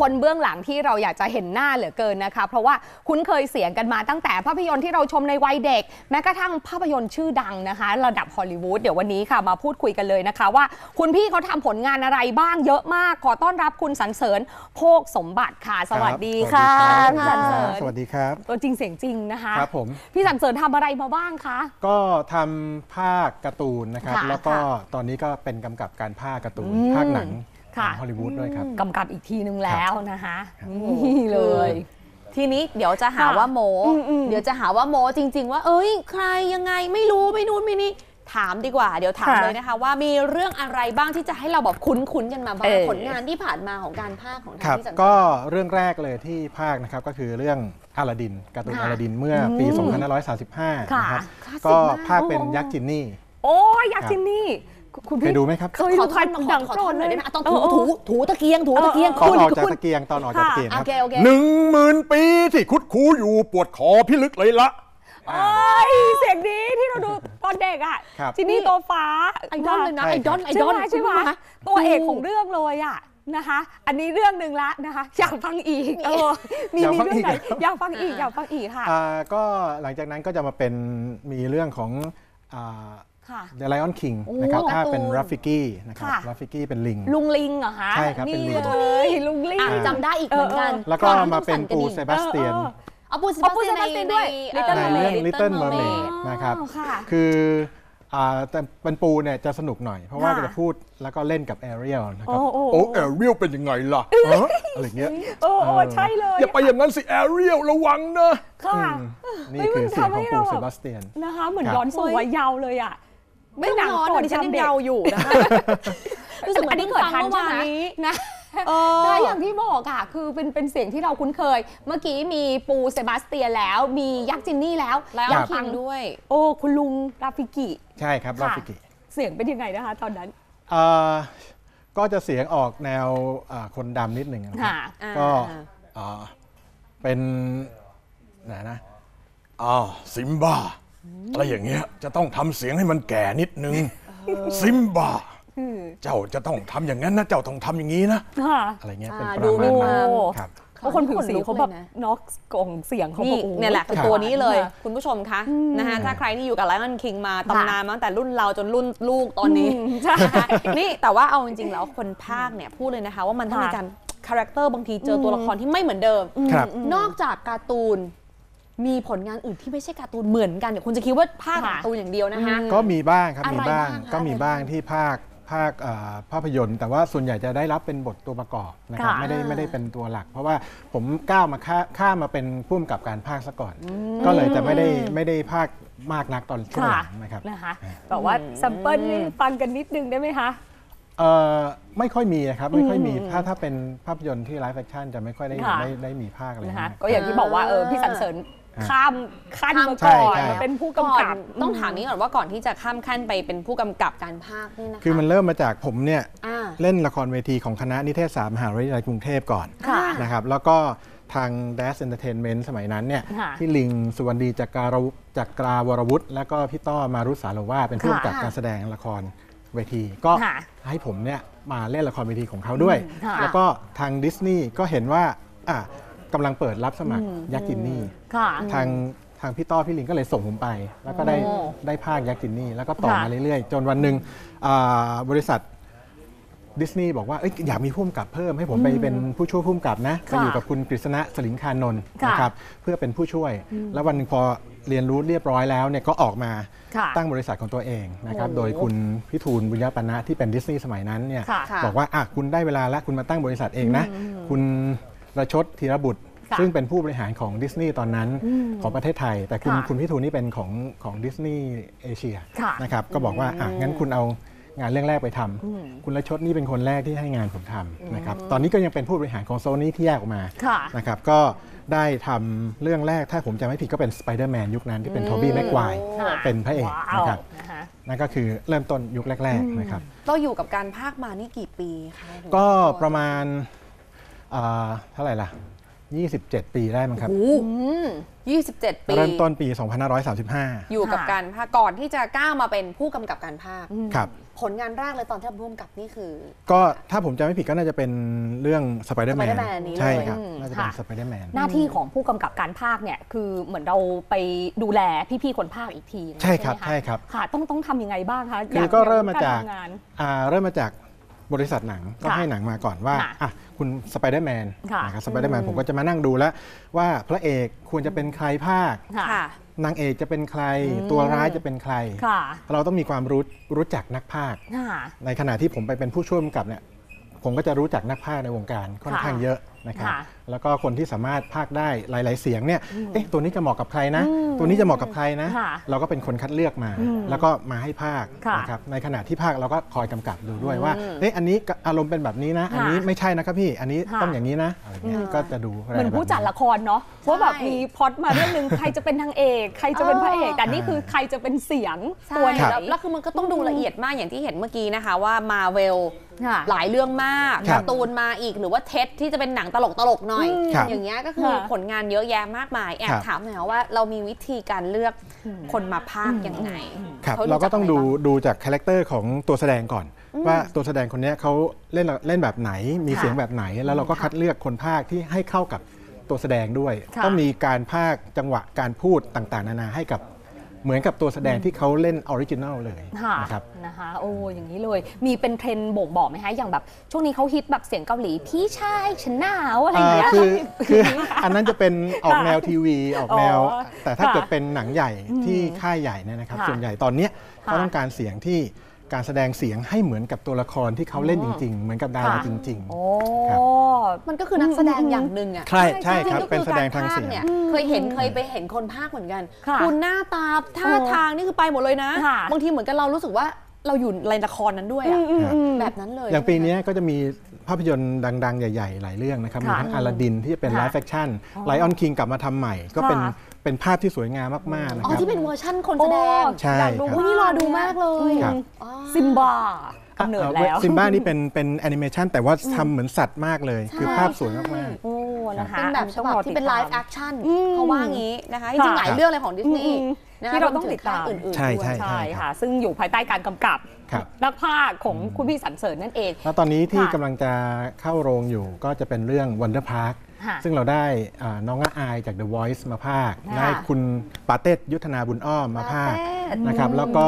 คนเบื้องหลังที่เราอยากจะเห็นหน้าเหลือเกินนะคะ เพราะว่าคุ้นเคยเสียงกันมาตั้งแต่ภาพยนตร์ที่เราชมในวัยเด็ก แม้กระทั่งภาพยนตร์ชื่อดังนะคะ ระดับฮอลลีวูดเดี๋ยววันนี้ค่ะมาพูดคุยกันเลยนะคะ ว่าคุณพี่เขาทำผลงานอะไรบ้างเยอะมาก ขอต้อนรับคุณสรรเสริญโภคสมบัติค่ะ สวัสดีค่ะรับพี่สรรเสริญสวัสดีครับตัวจริงเสียงจริงนะคะครับผมพี่สรรเสริญทำอะไรมาบ้างคะก็ทำภาคการ์ตูนนะครับค่ะแล้วก็ค่ะตอนนี้ก็เป็นกำกับการภาคการ์ตูนอืมภาคหนัง ค่ะฮอลลีวูดด้วยครับ กำกับอีกทีนึงแล้วนะคะนี่เลย ทีนี้เดี๋ยวจะหาค่ะว่าโมอืมอืมเดี๋ยวจะหาว่าโมจริง ๆ ว่า เอ้ย ใครยังไงไม่รู้ไม่นู่นไม่นี่ถามดีกว่า เดี๋ยวถามค่ะเลยนะคะ ว่ามีเรื่องอะไรบ้างที่จะให้เราแบบคุ้นๆกันมาบ้างเออผลงานที่ผ่านมาของการภาคของทาคงรับที่สังก็เรื่องแรกเลยที่ภาคนะครับก็คือเรื่องอาลาดินการ์ตูนค่ะอาลาดินเมื่อปีอืม2535ค่ะนะครับคลาสสิก็มากภาคเป็นยักษ์จินนี่ โอ้ยอยากกินนี่ คุณเคพี่ยดูไหมครับเคยขดูอใครท่อนดังขอโปรท่อดนหเลน่อยยได้ไหมอะต้องถูถูถูตะเกียงถูตะเกียงตอนออกคุณจากคุณตะเกียงตอนออกจากตะเกียงคโอรับเคโอเคหนึ่งหมื่นปีที่คุดคูอยู่ปวดคอพิลึกเลยละเอ้ยเสียงดีที่เราดูตอนเด็กอะครับจินนี่ตัวฟ้าไอดอลเลยนะใช่ไอดอลครับไอใช่ดอลไหมใช่ไหมคุณรู้หตัวเอกของเรื่องเลยอะนะคะ อันนี้เรื่องหนึ่งละนะคะ อยากฟังอีกเออมีอยากมีฟังเรื่องไหนอีกเหรออยากฟังอีกอยากฟังอีกค่ะอ่าก็หลังจากนั้นก็จะมาเป็นมีเรื่องของอ่า ค่ะ The Lion King โอ้นะครับการ์ตูนถ้าเป็นรัฟฟิกี้นะครับค่ะรัฟฟิกี้เป็นลิง ลุงลิงเหรอคะใช่ครับเป็นลิงเลยลุงลิงอะจำได้อีกเหมือนกัน แล้วก็ตอนที่มาเป็นต้องปูสั่นกระดิ่งเซบาสเตียนเออเอาปูเซเอาบาปูสเตียนเซบาสเตียนในด้วยใน Little ใน Mermaid เรื่อง Little Mermaid อ๋อนะครับค่ะคืออ่าแต่เป็นปูเนี่ยจะสนุกหน่อย เพราะว่าค่ะจะพูดแล้วก็เล่นกับแอเรียลนะครับโอ้โอ้โอ้แอเรียลเป็นยังไงล่ะเอออะไรเงี้ยโอ้โอ้ใช่เลย อย่าไปอย่างนั้นสิแอเรียลระวังนะ ค่ะ นี่เฮ้ยคือมันเสียงทำขให้องปูเราเซแบบบาสเตียนนะคะเหมือนครับย้อนสู่วัยเยาว์เลยอะ ไม่ต้องร้อนโปรนะดิฉันยังเยาวอยู่นะคะรู้สึกเหมือัอนนนี้เพิ่งเกิดฟังทันเมื่อใช่วานไหมนี้นะเออแต่อย่างที่บอกอะคือเป็นเป็นเสียงที่เราคุ้นเคย เมื่อกี้มีปูเซบาสเตียนแล้ว มียักษ์จินนี่แล้วแล้วอยากคิฟังงด้วย โอ้คุณลุงราฟิกิ ใช่ครับรัฟฟิกี้เสียงเป็นยังไงนะคะ ตอนนั้นอ่าก็จะเสียงออกแนวอ่าคนดำนิดหนึ่งนะครับค่ะก็อ่าอ่าเป็นไหนนะอ้าวซิมบ้า อะไรอย่างเงี้ยจะต้องทำเสียงให้มันแก่นิดนึง ซิมบ้าเจ้าจะต้องทำอย่างนั้นนะ เจ้าต้องทำอย่างนี้นะ ค่ะอะไรเงี้ยอ่าเป็นปดูระมาณมีนั้นความครับ เพราะคนผิวสีเขาแบบขนลุกเลยนะน็อกกล่องเสียงเขานี่แบบโอ้โเนี่ยแหละคือครับตัวนี้เลยค่ะคุณผู้ชมคะอืมนะคะถ้าใครที่อยู่กับ Lion King มาค่ะตำนานมาตั้งแต่รุ่นเราจนรุ่นลูกตอนนี้อืมใช่นะคะนี่แต่ว่าเอาจริงๆแล้วคนภาคเนี่ยพูดเลยนะคะ ว่ามันต้องค่ะมีการคาแรคเตอร์บางทีเจอตัวละครที่ไม่เหมือนเดิม ครับ นอกจากการ์ตูน มีผลงานอื่นที่ไม่ใช่การ์ตูนเหมือนกันเนี่ยคุณจะคิดว่าภาคค่ะการ์ตูนอย่างเดียวนะคะ ก็มีบ้างครับอะไรมีบ้างบ้างคะก็มีอะไรบ้างบ้างที่ภาคภาคอ่าภาพยนตร์ แต่ว่าส่วนใหญ่จะได้รับเป็นบทตัวประกอบนะครับค่ะไม่ได้ไม่ได้เป็นตัวหลัก เพราะว่าผมก้าวมาข้าข้ามมาเป็นผู้กำกับการภาคซะก่อน ก็เลยจะไม่ได้ไม่ได้ภาคมากนักตอนช่วงหค่ะลังนะครับนะคะแบบว่าแซมเปิลนี่ฟังกันนิดนึงได้ไหมคะเอ่อไม่ค่อยมีนะครับ ไม่ค่อยมีถ้าถ้าเป็นภาพยนตร์ที่ไลฟ์แฟคชั่นจะไม่ค่อยได้ค่ะได้ได้มีภาคอะไรนะคะเงี้ยก็อย่างที่บอกว่าเออพี่สันเสริญอ่า ข้ามขั้นมาใช่ก่อนใช่มาเป็นผู้ก่กำอกันบต้องถามนี้ก่อนว่าก่อนที่จะข้ามขั้นไปเป็นผู้กำกับการภาคนี่นะคะคือมันเริ่มมาจากผมเนี่ยอ่าเล่นละครเวทีของคณะนิเทศศาสตร์มหาวิทยาลัยกรุงเทพก่อนค่ะนะครับแล้วก็ทาง Dash Entertainment สมัยนั้นเนี่ยค่ะที่ลิงสุวรรณดีจักรวจักราวรวุฒิและก็พี่ต้อมารุสารวาสเป็นผู้ค่ะกำกับการแสดงละครเวที ก็ค่ะให้ผมเนี่ยมาเล่นละครเวทีของเขาด้วยค่ะแล้วก็ทางดิสนีย์ก็เห็นว่าอะ กำลังเปิดรับสมัครยักษ์จินนี่ค่ะ ทางทางพี่ต้อพี่ลิงก็เลยส่งผมไป แล้วก็ได้โอ้ได้ภาคยักษ์จินนี่แล้วก็ต่อค่ะ มาเรื่อยๆ จนวันหนึ่งอ่าบริษัทดิสนีย์บอกว่าเอ้ยอยากมีผู้กำกับเพิ่มให้ผมไปเป็นผู้ช่วยผู้กำกับนะไปค่ะอยู่กับคุณกฤษณะสลิงคานนท์ค่ะนะครับเพื่อเป็นผู้ช่วย แล้ววันหนึงพอเรียนรู้เรียบร้อยแล้วเนี่ยก็ออกมาค่ะตั้งบริษัทของตัวเองนะครับโอ้โดยคุณพิทูลบุญญาปนะที่เป็นดิสนีย์สมัยนั้นเนี่ยค่ะค่ะ บอกว่าอะคุณได้เวลาแล้วคุณมาตั้งบริษัทเองนะ คุณระชดธีรบุตรค่ะ ซึ่งเป็นผู้บริหารของดิสนีย์ตอนนั้นของประเทศไทย แต่คุณค่ะคุณพิทูลนี่เป็นของของดิสนีย์เอเชียค่ะนะครับก็บอกว่าอะงั้นคุณเอางานเรื่องแรกไปทำคุณระชดนี่เป็นคนแรกที่ให้งานผมทำนะครับตอนนี้ก็ยังเป็นผู้บริหารของโซนี่ที่แยกออกมาค่ะนะครับก็ได้ทำเรื่องแรกถ้าผมจำไม่ผิดก็เป็นสไปเดอร์แมนยุคนั้นที่เป็นโทบี้แม็กไกวร์ค่ะเป็นพระเอกว้าวนะครับนะคะนั่นก็คือเริ่มต้นยุคแรก ๆนะครับเราอยู่กับการภาคมานี่กี่ปีคะถึงก็ตัวประมาณอ่าเท่าไหร่ล่ะ 27 ปีได้มั้งครับ โอ้โห27 ปี เริ่มต้นปี 2535 อยู่กับค่ะการภาคก่อนที่จะก้าวมาเป็นผู้กำกับการภาค ครับ ผลงานแรกเลยตอนที่ทำผู้กำกับนี่คือ ก็ถ้าผมจำไม่ผิดก็น่าจะเป็นเรื่องสไปเดอร์แมน Spider-Man นี้เลย ใช่ครับอืมน่าจะเป็นค่ะ สไปเดอร์แมน หน้าที่ของผู้กำกับการภาคเนี่ยคือเหมือนเราไปดูแลพี่ๆคนภาคอีกทีใช่ครับไหมะใช่ครับ ค่ะ ต้องต้องทำยังไงบ้างคะคือก็เริ่มมาจากทำงาน อ่าเริ่มมาจาก บริษัทหนังก็ค่ะให้หนังมาก่อนว่าค่ะอะคุณสไปเดอร์แมนค่ะนะครับสไปเดอร์แมนผมก็จะมานั่งดูแล้วว่าพระเอกควรจะเป็นใครภาคค่ะค่ะนางเอกจะเป็นใครตัวร้ายจะเป็นใครค่ะเราต้องมีความรู้รู้จักนักภาคค่ะในขณะที่ผมไปเป็นผู้ช่วยกำกับเนี่ยผมก็จะรู้จักนักพากย์ในวงการค่อนข้างเยอะ นะครับค่ะแล้วก็คนที่สามารถพากย์ได้หลาย ๆ เสียงเนี่ยเอ๊ะตัวนี้จะเหมาะกับใครนะตัวนี้จะเหมาะกับใครนะ ค่ะเราก็เป็นคนคัดเลือกมาแล้วก็มาให้ภาคค่ะนะครับในขณะที่ภาคเราก็คอยกำกับดูด้วยว่าเอ๊ะอันนี้อารมณ์เป็นแบบนี้นะ อันนี้ไม่ใช่นะครับพี่อันนี้ค่ะ ต้องอย่างนี้นะอะไรเงี้ยก็จะดูเหมือนผู้จัดแบบ ละครเนาะว่าแบบมีพล็อตมาเรื่องหนึ่งใครจะเป็นนางเอก ใครจะเป็นพระเอกแต่นี่คือใครจะเป็นเสียงใช่ตัวไหนแล้วแล้วคือมันก็ต้องดูละเอียดมากอย่างที่เห็นเมื่อกี้นะคะว่ามาเวลค่ะ หลายเรื่องมากครับ การ์ตูนมาอีกหรือว่าเท็ดที่จะเป็นหนังตลกตลกๆหน่อย ครับอย่างเงี้ยก็คือค่ะผลงานเยอะแยะมากมายแอบครับ ถามหน่อยว่าเรามีวิธีการเลือกคนมาพากย์ยังไงครับขดูเราก็ต้องดูจากะไรบ้ดูจากคาแรคเตอร์ของตัวแสดงก่อน ว่าตัวแสดงคนเนี้ยเขาเล่นเล่นแบบไหนมีค่ะเสียงแบบไหน แล้วเราก็คัดเลือกคนภาคที่ให้เข้ากับตัวแสดงด้วย ค่ะ ต้องมีการภาคจังหวะการพูดต่างๆ นานาให้กับ เหมือนกับตัวแสดงที่เขาเล่นออริจินัลเลยค่ะนะครับนะคะโอ้อย่างนี้เลย มีเป็นเทรนด์บ่งบอกไหมคะอย่างแบบช่วงนี้เขาฮิตแบบเสียงเกาหลี พี่ชายฉันหนาวอะไรอย่างเงี้ยอ่าคือคืออันนั้นจะเป็นออกแนวทีวีออกแนวอ๋อแต่ถ้าค่ะเกิดเป็นหนังใหญ่ที่ค่ายใหญ่เนี่ยนะครับค่ะส่วนใหญ่ตอนเนี้ยค่ะเขาต้องการเสียงที่ การแสดงเสียงให้เหมือนกับตัวละครที่เขาเล่นจริง ๆ เหมือนกับดาราค่ะจริงโอ้ครับ มันก็คือนักแสดงอย่างหนึ่งอะใช่ใช่จงๆครับก็อเป็นแสดงทางเสียง กรพกนี่เคยเห็นเคยไปเห็นคนภาคเหมือนกันค่ะณหน้าตาท่าเออทางนี่คือไปหมดเลยนะ ค่ะ บางทีเหมือนกันเรารู้สึกว่าเราอยู่ในละครนั้นด้วยอะอืมอืมแบบนั้นเลย อย่างปีเนี้ยก็จะมี ภาพยนตร์ดัง ๆ ใหญ่ ๆ หลายเรื่องนะครับ มีค่ะทั้งอลาดินที่เป็นค่ะไลฟ์แฟคชั่นไลออนคิงกลับมาทำใหม่ ก็เป็นค่ะเป็นภาพที่สวยงามมาก ๆ นะอ๋อครับที่เป็นเวอร์ชั่นคนโอ้แสดงใช่อยากดูครับอุ๊ยนี่รอดูมากเลยครับอ๋อซิมบากำเนิดแล้วซิมบ้านี่เป็นเป็นแอนิเมชันแต่ว่าทำเหมือนสัตว์มากเลย คือภาพสวยมากโอ้ นะคะเป็นแบบฉบับที่เป็นไลฟ์แอคชั่นอืมเขาว่างี้นะคะจค่ะริงๆหลายเรื่องเลยของดิสนีย์อืมนะคะที่เราต้องวมติดตามค่ยอื่นๆใช่ด้วยใช่ใช่ค่ะ ซึ่งอยู่ภายใต้การกำกับครับนักภาคของคุณพี่สันเสริญนั่นเองๆแล้วตอนนี้ที่ค่ะกำลังจะเข้าโรงอยู่ก็จะเป็นเรื่อง Wonder Park ค่ะซึ่งเราได้อ่าน้องละอายจาก The Voice มาภาคค่ะได้คุณปาเต้ยุทธนาบุญอ้อมมาภาคปาเต้นะครับ แล้วก็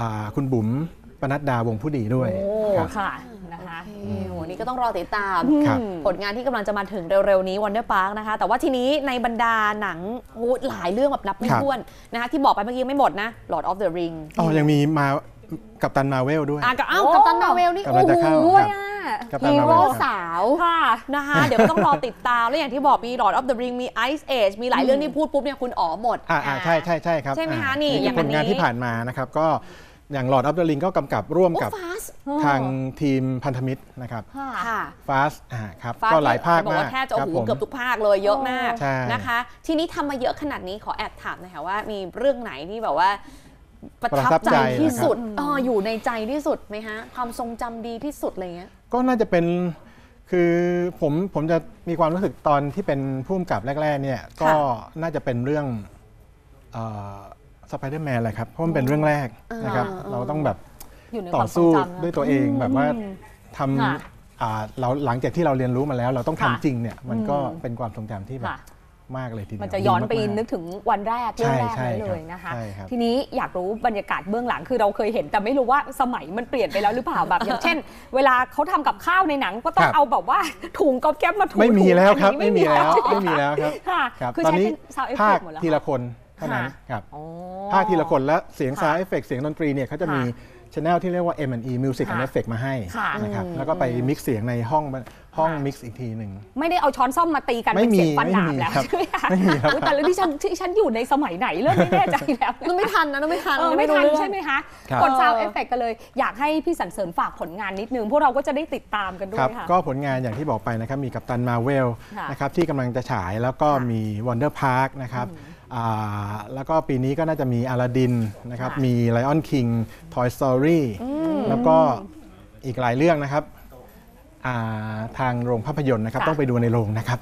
อ่าคุณบุ๋ม ปนัดดาวงผู้ดีด้วยโอ้ครับ ค่ะนะคะโอเคโหนี่ก็ต้องรอติดตาม ครับ ผลงานที่กำลังจะมาถึงเร็วๆนี้ Wonder Park นะคะ แต่ว่าทีนี้ในบรรดาหนังโอ้หลายเรื่องแบบนับไม่ครับ ถ้วนนะคะที่บอกไปเมื่อกี้ไม่หมดนะ Lord of the Ring อ๋อยังมีมากับตันมาเวลด้วย อะกับเอ้าโอ้กับตันมาเวลนี่กำลังจะเข้าโอ้โหด้วยอะกับตันฮีมาเวโร่ลครับสาว ค่ะนะคะ เดี๋ยวก็ต้องรอติดตาม แล้วอย่างที่บอกมี Lord of the Ring มี Ice Age มีหลายเรื่องที่พูดปุ๊บเนี่ยคุณอ๋อหมด อ่าอ่าใช่ใช่ใช่ครับใช่ไหมคะอ่านี่คืออย่างผอันลงานนี้ที่ผ่านมานะครับก็ อย่าง Lord of the Ring ก็กำกับร่วมโอ้กับฟาสทางทีมพันธมิตรนะครับค่ะค่ะ Fast อ่าครับฟสก็หลายภาคบอกมากว่าแทบจะครัโอ้บโหผมเกือบทุกภาคเลยเยอะมากใช่นะคะ ทีนี้ทำมาเยอะขนาดนี้ขอแอบถามหน่อยค่ะว่ามีเรื่องไหนที่แบบว่าประทับประทับใจใจที่สุดนะครับเอออยู่ในใจที่สุดไหมฮะ ความทรงจำดีที่สุดอะไรเงี้ย ก็น่าจะเป็น คือผมผมจะมีความรู้สึกตอนที่เป็นผู้กำกับแรก ๆ เนี่ย ก็น่าจะเป็นเรื่อง สไปเดอร์แมนแหละครับ เพราะมันเป็นเรื่องแรกนะครับอ่าเราต้องแบบอยู่ในต่อความทรสู้งจำนะ ด้วยตัวเองแบบว่าทค่ะำอ่าเราหลังจากที่เราเรียนรู้มาแล้ว เราต้องทำค่ะจริงเนี่ยมันก็อืมเป็นความทรงจำที่แบบค่ะ มากเลยทีเดียวมันจะย้อนไปดีมากๆนึกถึงวันแรกเรื่องแรกใช่นั้นใช่เลยครับนะคะ ใช่ครับ ทีนี้อยากรู้บรรยากาศเบื้องหลังคือเราเคยเห็น แต่ไม่รู้ว่าสมัยมันเปลี่ยนไปแล้วหรือเปล่าแบบ อย่างเช่น เวลาเขาทำกับข้าวในหนังก็ต้อคงรับ เอาแบบว่าถุงก๊อบแก๊บมาถูไม่มีแล้วครับ อันไม่นี้มีแล้วใช่หไม่มีแล้วครับค่ะ ครับคือตอนใช้นี้เป็น sound effect ภาคหมดแล้วทีละคน เท่านั้นค่ะครับอ๋อภาคทีละคนและเสียงค่ะซาวเอฟเฟกเสียงดนตรีเนี่ยเขาจะมีค่ะช anel ที่เรียกว่า M&E Music ค่ะ and Effect มาให้ค่ะนะครับแล้วก็ไปมิกซ์เสียงในห้องห้องค่ะมิกซ์อีกทีหนึ่ง ไม่ได้เอาช้อนซ่อมมาตีกันไม่เป็นมีเสียงฟันดาบไม่มีแล้วครับใช่ไหมคะไม่มีครับอุ๊ยแต่แล้วที่ฉันที่ฉันอยู่ในสมัยไหนเริ่มไม่แน่ใจแล้วนึกไม่ทันนะนึกไม่ทันเออยังไม่รู้ทันเรื่องใช่ไหมคะครับกดซาวเอฟเฟกกันเลย อยากให้พี่สันเสริญฝากผลงานนิดนึง พวกเราก็จะได้ติดตามกันด้วครัยบค่ะก็ผลงานอย่างที่บอกไปนะครับมีกัปตันมาเวลค่ะนะครับที่กำลังจะฉายแล้วก็ค่ะมี Wonder Park นะครับอ่า แล้วก็ปีนี้ก็น่าจะมีอ l ล d ดินนะครับค่ะมี Lion King Toy Story แล้วก็อีกหลายเรื่องนะครับอ่าทางโรงภาพยนตร์นะครับค่ะต้องไปดูในโรงนะครับ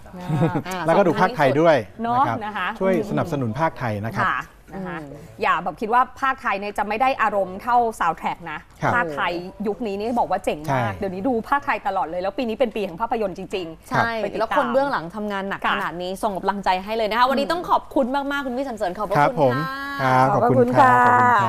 อ่าแล้วก็ดูภาคไทยด้วยเนอะครับนะคะช่วยสนับสนุนภาคไทยนะครับค่ะ นะคะอย่าแบบคิดว่าภาคไทยเนี่ยจะไม่ได้อารมณ์เท่าซาวด์แทร็กนะ ครับภาคไทยยุคนี้นี่บอกว่าเจ๋งมาก ใช่ เดี๋ยวนี้ดูภาคไทยตลอดเลย แล้วปีนี้เป็นปีแห่งภาพยนตร์จริง ใช่ไปติดตามแล้วคนเบื้องหลังทำงานหนักค่ะ ขนาดนี้ส่งกำลังใจให้เลยนะคะ วันนี้ต้องขอบคุณมาก ๆ คุณพี่สันเสริญขอบพระครับคุณผมค่ะ ครับขอบคุณครับขอบคุณครับ